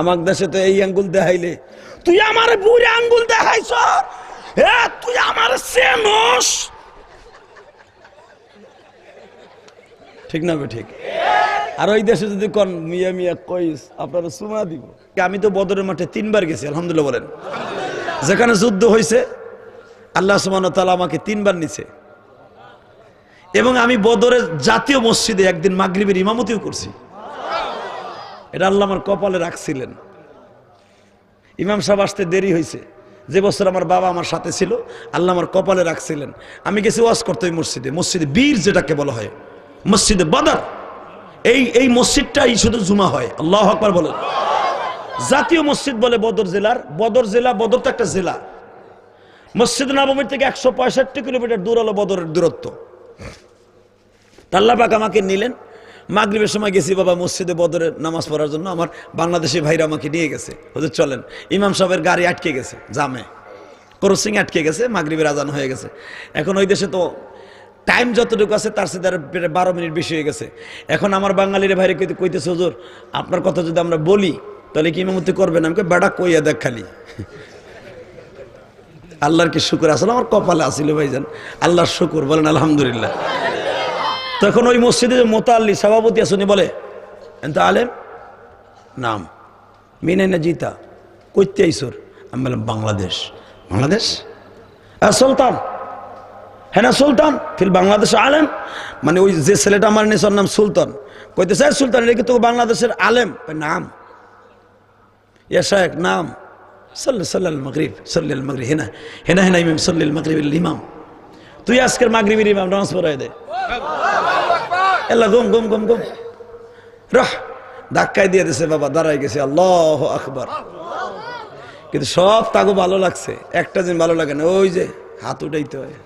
আমার দেশে তো এই আঙ্গুল দেখাইলে। তুই আমার বুড়ে আঙ্গুল দেখাইছ? তুই আমার ঠিক না ঠিক? আর ওই দেশে যদি কন, মিয়া মিয়া কইস, আপনারা সুমা দিব। আমি তো বদরের মাঠে তিনবার গেছি, আলহামদুলিল্লাহ বলেন। যেখানে যুদ্ধ হয়েছে আল্লাহ সুমান তালা আমাকে তিনবার নিছে। এবং আমি বদরের জাতীয় মসজিদে একদিন মাগরিবের ইমামতিও করছি। এটা আল্লাহ আমার কপালে রাখছিলেন। ইমাম সাহেব আসতে দেরি হয়েছে। যে বছর আমার বাবা আমার সাথে ছিল, আল্লাহ আমার কপালে রাখছিলেন। আমি গেছি ওয়াজ করতে ওই মসজিদে। মসজিদে বীর যেটাকে বলা হয়, মসজিদে বদর। এই এই মসজিদটাই শুধু জুমা হয়। আল্লাহ আকবার বলেন। জাতীয় মসজিদ বলে বদর জেলার। বদর জেলা, বদর তো একটা জেলা। মসজিদ নবমীর থেকে একশো পঁয়ষট্টি কিলোমিটার দূর হলো বদরের দূরত্ব। তাল্লাপাক আমাকে নিলেন। মাগরিবের সময় গেছি বাবা মসজিদে বদরের নামাজ পড়ার জন্য। আমার বাংলাদেশি ভাইরা আমাকে নিয়ে গেছে। ওদের চলেন। ইমাম সাহেবের গাড়ি আটকে গেছে, জামে। ক্রসিং আটকে গেছে, মাগরিবের আজান হয়ে গেছে। এখন ওই দেশে তো টাইম যতটুকু আছে, তার সাথে প্রায় বারো মিনিট বেশি হয়ে গেছে। এখন আমার বাঙালির ভাইরে কইতে কইতেছে, হুজুর, আপনার কথা যদি আমরা বলি, তাহলে কি ইমামতি করবেন? আমাকে বেড়া কইয়া দেখ খালি। আল্লাহর কি শুকুর? আসলে আমার কপালে আসিল ভাইজান। আল্লাহর শুকুর, বলেন আলহামদুলিল্লাহ। তখন ওই মসজিদে যে মোতাল্লি সভাপতি আসুনি বলে এত আলেম? নাম মিনে জিতা কইতে আইসর। আমি বললাম বাংলাদেশ। বাংলাদেশ? আহ, সুলতান। হ্যাঁ সুলতান? ফির বাংলাদেশ আলেম। মানে ওই যে ছেলেটা আমার নিয়ে নাম সুলতান। কইতেছে "এই সুলতান এটা তো বাংলাদেশের আলেম? নাম। ইয়া শায়েক নাম। হেনা হেনা তুই আজকের মাগরিবের ইমাম নামাজ পড়াই দে। এল্লা গম গম গম গম। রহ, ধাক্কায় দিয়ে দিছে বাবা দাঁড়াই গেছে। আল্লাহ আকবর। কিন্তু সব তাগো ভালো লাগছে। একটা দিন ভালো লাগে না, ওই যে হাত উঠাইতে হয়।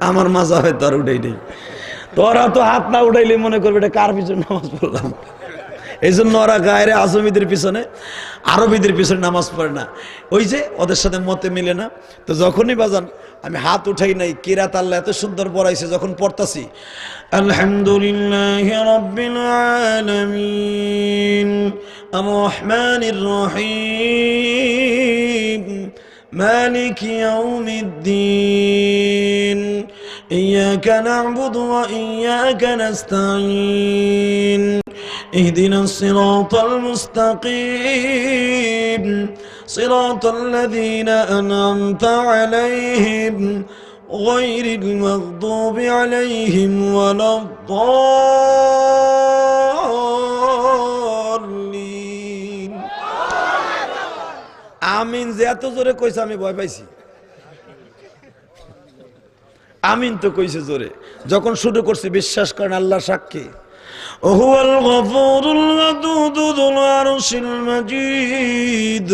আমার মাজা হয় তোর উঠাই নেই। তোরা তো হাত না উঠাইলে মনে করবে এটা কার পিছনে নামাজ পড়লাম? এই জন্য ওরা গায়ের আজমিদের পিছনে আরবিদের পিছনে নামাজ পড়ে না ওই যে ওদের সাথে মতে মিলে না তো যখনই বাজান আমি হাত উঠাই নাই কিরাত আল্লাহ এত সুন্দর পড়াইছে যখন পড়তাছি আলহামদুলিল্লাহ রব্বিল আলামিন আর রহমানির রহিম مالك يوم الدين إياك نعبد وإياك نستعين اهدنا الصراط المستقيم صراط الذين أنعمت عليهم غير المغضوب عليهم ولا الضالين আমিন যে এত জোরে কইছে আমি ভয় পাইছি আমিন তো কইছে জোরে যখন শুরু করছি বিশ্বাস করেন আল্লাহ সাক্ষী وهو الغفور الودود ذو العرش المجيد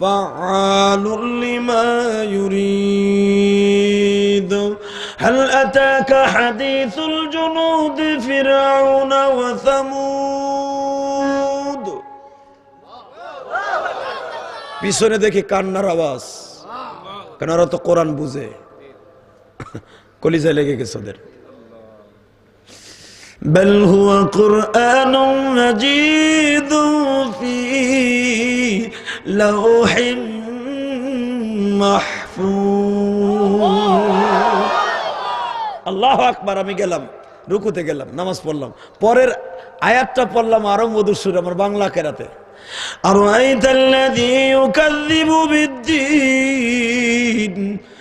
فعال لما يريد هل أتاك حديث الجنود فرعون وثمود পিছনে দেখি কান্নার আওয়াজ কেন ওরা তো কোরআন বুঝে কলিজায় লেগে গেছে ওদের بل هو قرآن مجيد في لوح محفوظ আল্লাহ আকবার আমি গেলাম রুকুতে গেলাম নামাজ পড়লাম পরের আয়াতটা পড়লাম আরো মধুর সুর আমার বাংলা কেরাতে أرأيت الذي يكذب بالدين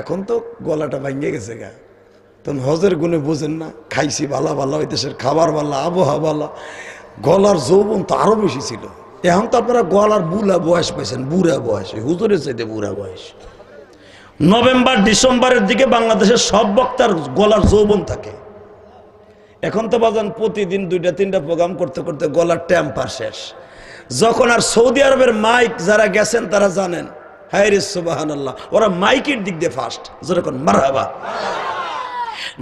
এখন তো গলাটা ভাঙ্গে গেছে গা। তখন হজের গুণে বোঝেন না, খাইছি ভালা ভালা ওই দেশের খাবার ভালা আবহাওয়া ভালা গলার যৌবন তো আরও বেশি ছিল। এখন তো আপনারা গলার বুলা বয়স পাইছেন, বুড়া বয়স হুজুরের চাইতে বুড়া বয়স। নভেম্বর, ডিসেম্বরের দিকে বাংলাদেশের সব বক্তার গলার যৌবন থাকে। এখন তো বাজান প্রতিদিন দুইটা, তিনটা প্রোগ্রাম করতে করতে গলার টেম্পার শেষ। যখন আর সৌদি আরবের মাইক যারা গেছেন তারা জানেন সুবাহান আল্লাহ ওরা মাইকের দিক দিয়ে ফার্স্ট যেরকম মারহাবা।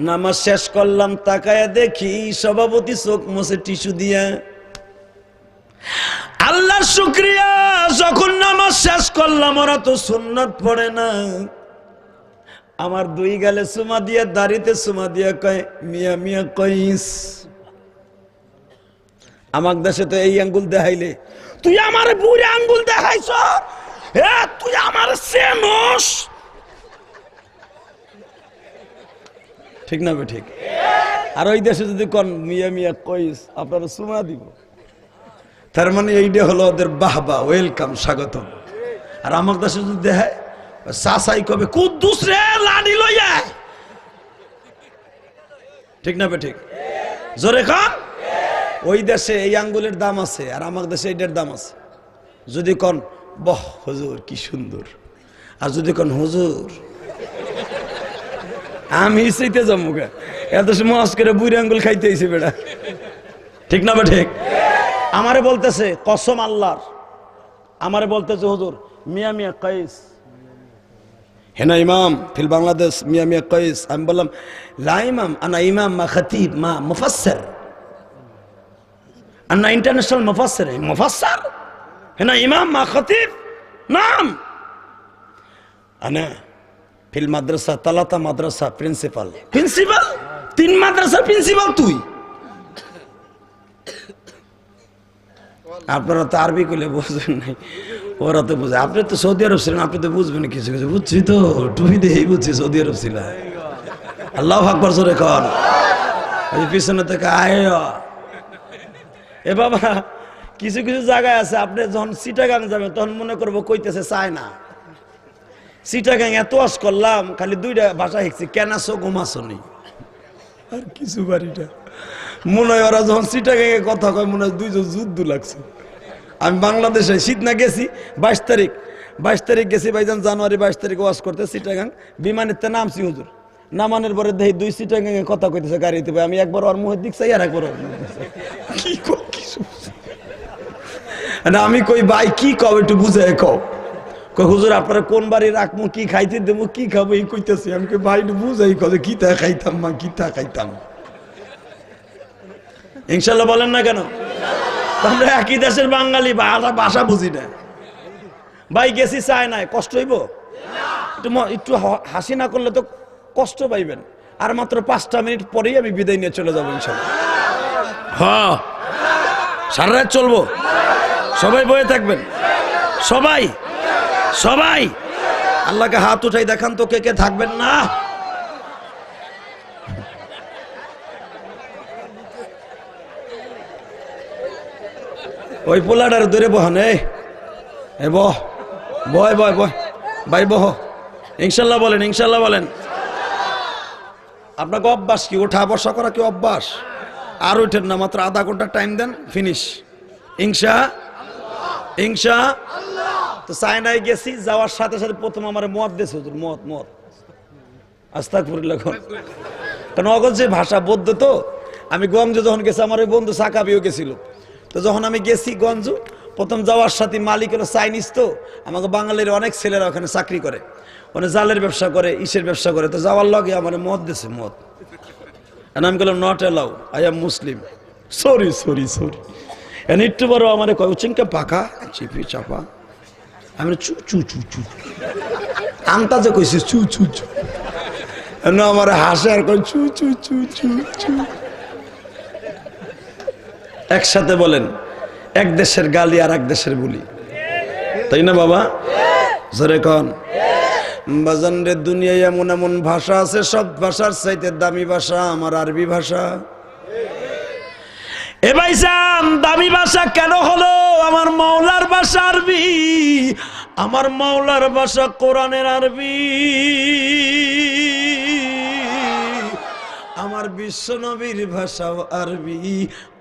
নামাজ শেষ করলাম দেখি সভাপতি চোখ মুছে টিস্যু দিয়া। আল্লাহর শুক্রিয়া, যখন নামাজ শেষ করলাম, ওরা তো পড়ে না। আমার দুই গালে সুমা দিয়া, দাড়িতে সুমা দিয়া কয়, মিয়া মিয়া, কইস। আমার দেশে তো এই আঙ্গুল দেখাইলে। তুই আমার বুড়ে আঙ্গুল দেখাইছ? এ, তুই আমার সেনস ঠিক না বে ঠিক। আর ওই দেশে যদি কন মিয়া মিয়া কইস, আপনারা সুমা দিব। তার মানে এইটা হলো ওদের বাহবা, ওয়েলকাম, স্বাগতম। আর আমার দেশে যদি দেখায় সাসাই কবে কুদ্দুস রে, লাডি লইয়া ঠিক না বে ঠিক? জোরে খান ওই দেশে এই আঙ্গুলের দাম আছে, আর আমার দেশে এইটার দাম আছে। যদি কন বহ, হুজুর, কি সুন্দর। আর যদি কন হুজুর, আমি সেইতে জম্মুকে এত সময় করে বুড়ি আঙ্গুল খাইতে খাইতেছি বেড়া। ঠিক না ঠিক? আমারে বলতেছে, কসম আল্লাহর। আমারে বলতেছে, হুজুর, মিয়া মিয়া কয়েস হেনা ইমাম, ফিল বাংলাদেশ, মিয়া মিয়া কয়েস আমি বললাম, লা ইমাম, আনা ইমাম মা খতিব, মা মুফাসসির। আনা ইন্টারন্যাশনাল মুফাসসির মুফাসসির? হেনা ইমাম মা খতিব, নাম। আনা, ফিল মাদ্রাসা, তালাতা মাদ্রাসা প্রিন্সিপাল। প্রিন্সিপাল? তিন মাদ্রাসা প্রিন্সিপাল তুই? আপনারা তো আরবি করলে বুঝবেন নাই। ওরা তো বুঝে। আপনি তো সৌদি আরব ছিলেন, আপনি তো বুঝবেন কিছু কিছু। বুঝছি তো, টুপি দেখেই বুঝছি সৌদি আরব ছিল আল্লাহ আকবর ওই যে পিছনে থেকে আয়। এ বাবা কিছু কিছু জায়গায় আছে আপনি যখন সিটাগাং যাবেন তখন মনে করব কইতেছে চায় না সিটাগাং এত আস করলাম খালি দুইটা ভাষা শিখছি কেনাসো নেই আর কিছু বাড়িটা মনে হয় ওরা যখন সিটাগাঙে কথা কয় মনে হয় দুইজন যুদ্ধ লাগছে। আমি বাংলাদেশে শীত না গেছি বাইশ তারিখ। বাইশ তারিখ গেছি ভাইজান জানুয়ারি বাইশ তারিখ ওয়াশ করতে সিটাগাং। বিমানের তে নামছি হুজুর। নামানের পরে দেখি দুই সিটাগাঙে কথা কইতেছে গাড়িতে আমি একবার ওর মুহের দিক চাই আর একবার। কি কও, কি শুনছি? না, আমি কই, ভাই, কি কও, একটু বুঝে কও। কই, হুজুর, আপনারা কোন বাড়ি রাখব কি খাইতে দেবো কি খাব, এই কইতেছি। আমি কই, ভাই, একটু বুঝাই কবে কি তা খাইতাম, মা কি তা খাইতাম। ইনশাল্লাহ বলেন না কেন? আমরা একই দেশের বাঙালি বাংলা ভাষা বুঝি না। ভাই, গেছি চায় নাই কষ্ট হইব? একটু একটু হাসি না করলে তো কষ্ট পাইবেন। আর মাত্র পাঁচটা মিনিট পরেই আমি বিদায় নিয়ে চলে যাব ইনশাল্লাহ। হ্যাঁ সারা রাত চলবো। সবাই বয়ে থাকবেন। সবাই সবাই। আল্লাহকে হাত উঠাই দেখান তো কে কে থাকবেন না। ওই পোলাটার দূরে বহান এ বহ বয় বয় বয় ভাই বহ। ইনশাল্লাহ বলেন ইনশাল্লাহ বলেন। আপনাকে অভ্যাস কি? ওঠা বসা করা কি অভ্যাস? আর ওঠেন না, মাত্র আধা ঘণ্টা টাইম দেন ফিনিশ ইনশা ইনশা তো চায়নায় গেছি, যাওয়ার সাথে সাথে প্রথম আমার মত দিয়েছে হুজুর মত মত আস্তাকফিরুল্লাহ কারণ অগজ যে ভাষা, বৌদ্ধ তো, আমি গঞ্জ যখন গেছি, আমার ওই বন্ধু সাকাবিও গেছিল। তো যখন আমি গেছি গঞ্জ, প্রথম যাওয়ার সাথে মালিক হলো চাইনিজ তো, আমাকে বাঙালির অনেক ছেলেরা ওখানে চাকরি করে। মানে জালের ব্যবসা করে, ইসের ব্যবসা করে। তো যাওয়ার লগে আমার দিছে মদ। আর আমি বললাম not allow I am Muslim sorry sorry sorry N একটু বড় আমার কয় উচিংকে পাকা চিপি চাপা আমি চু চু চু চু চু আন্তাজে কইছে চু চু চু এন আমার হাসে আর কয় চু চু চু চু চু একসাথে বলেন এক দেশের গালি আর এক দেশের বলি তাই না বাবা জোরে কন বাজান রে দুনিয়ায় এমন এমন ভাষা আছে সব ভাষার চাইতে দামি ভাষা আমার আরবি ভাষা এ ভাইসাম দামি ভাষা কেন হলো? আমার মাওলার ভাষা আরবি। আমার মাওলার ভাষা কোরআনের আরবি। আমার আমার বিশ্ব নবীর ভাষাও আরবি,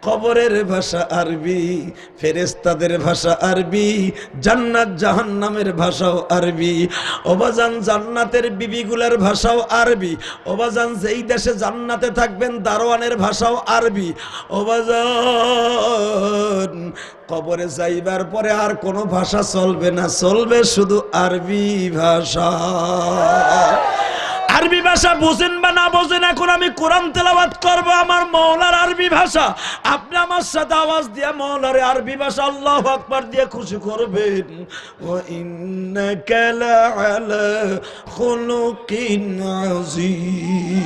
কবরের ভাষা আরবি ফেরেস্তাদের ভাষা আরবি, জান্নাত জাহান্নামের ভাষাও আরবি ওবাজান জান্নাতের বিবিগুলার ভাষাও আরবি ওবাজান যেই দেশে জান্নাতে থাকবেন দারোয়ানের ভাষাও আরবি ওবাজান কবরে যাইবার পরে আর কোনো ভাষা চলবে না, চলবে শুধু আরবি ভাষা। আরবি ভাষা বুঝেন না বোঝেন, এখন আমি কোরআন তেলাবাদ করব আমার মৌলার আরবি ভাষা। আপনি আমার সাথে আওয়াজ দিয়ে মৌলার আরবি ভাষা আল্লাহ আকবার দিয়ে খুশি করবেন। ও ইন্নাকালা আলা খুলুকিন আযীম।